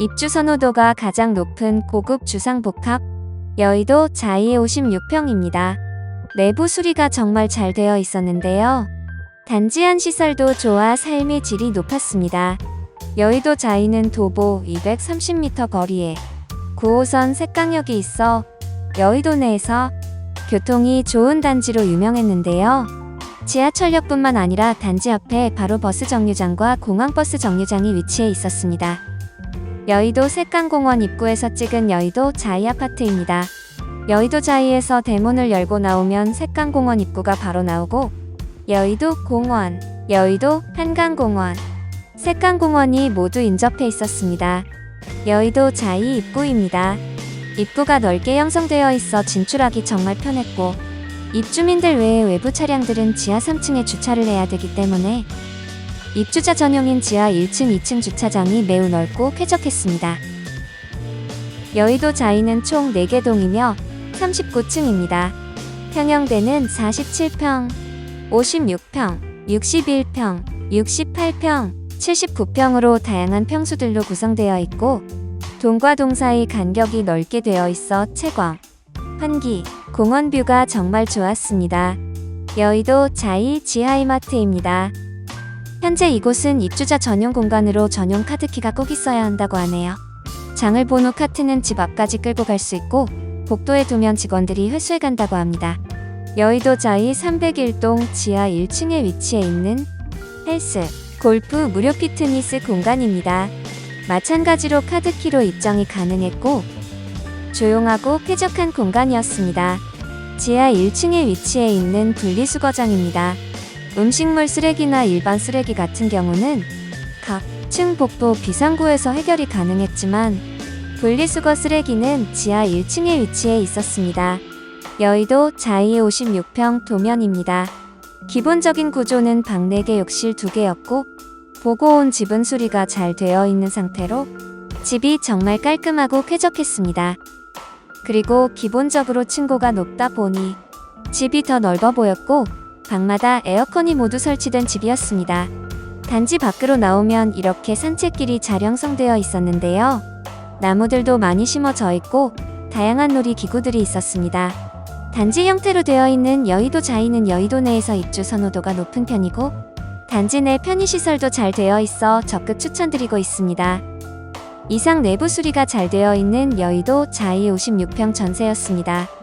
입주 선호도가 가장 높은 고급 주상복합 여의도 자이 56평입니다. 내부 수리가 정말 잘 되어 있었는데요. 단지 안 시설도 좋아 삶의 질이 높았습니다. 여의도 자이는 도보 230m 거리에 9호선 색강역이 있어 여의도 내에서 교통이 좋은 단지로 유명했는데요. 지하철역뿐만 아니라 단지 앞에 바로 버스 정류장과 공항버스 정류장이 위치해 있었습니다. 여의도 색강공원 입구에서 찍은 여의도 자이 아파트입니다. 여의도 자이에서 대문을 열고 나오면 색강공원 입구가 바로 나오고 여의도 공원, 여의도 한강공원, 색강공원이 모두 인접해 있었습니다. 여의도 자이 입구입니다. 입구가 넓게 형성되어 있어 진출하기 정말 편했고 입주민들 외에 외부 차량들은 지하 3층에 주차를 해야 되기 때문에 입주자 전용인 지하 1층, 2층 주차장이 매우 넓고 쾌적했습니다. 여의도 자이는 총 4개 동이며 39층입니다. 평형대는 47평, 56평, 61평, 68평, 79평으로 다양한 평수들로 구성되어 있고 동과 동 사이 간격이 넓게 되어 있어 채광, 환기, 공원 뷰가 정말 좋았습니다. 여의도 자이 지하이마트입니다. 현재 이곳은 입주자 전용 공간으로 전용 카드키가 꼭 있어야 한다고 하네요. 장을 본 후 카트는 집 앞까지 끌고 갈 수 있고 복도에 두면 직원들이 회수해 간다고 합니다. 여의도 자이 301동 지하 1층에 위치해 있는 헬스, 골프 무료 피트니스 공간입니다. 마찬가지로 카드키로 입장이 가능했고 조용하고 쾌적한 공간이었습니다. 지하 1층에 위치해 있는 분리수거장입니다. 음식물 쓰레기나 일반 쓰레기 같은 경우는 각 층 복도 비상구에서 해결이 가능했지만 분리수거 쓰레기는 지하 1층에 위치해 있었습니다. 여의도 자이 56평 도면입니다. 기본적인 구조는 방 4개 욕실 2개였고 보고 온 집은 수리가 잘 되어 있는 상태로 집이 정말 깔끔하고 쾌적했습니다. 그리고 기본적으로 층고가 높다 보니 집이 더 넓어 보였고 방마다 에어컨이 모두 설치된 집이었습니다. 단지 밖으로 나오면 이렇게 산책길이 잘 형성되어 있었는데요. 나무들도 많이 심어져 있고 다양한 놀이 기구들이 있었습니다. 단지 형태로 되어 있는 여의도 자이는 여의도 내에서 입주 선호도가 높은 편이고 단지 내 편의시설도 잘 되어 있어 적극 추천드리고 있습니다. 이상 내부 수리가 잘 되어 있는 여의도 자이 56평 전세였습니다.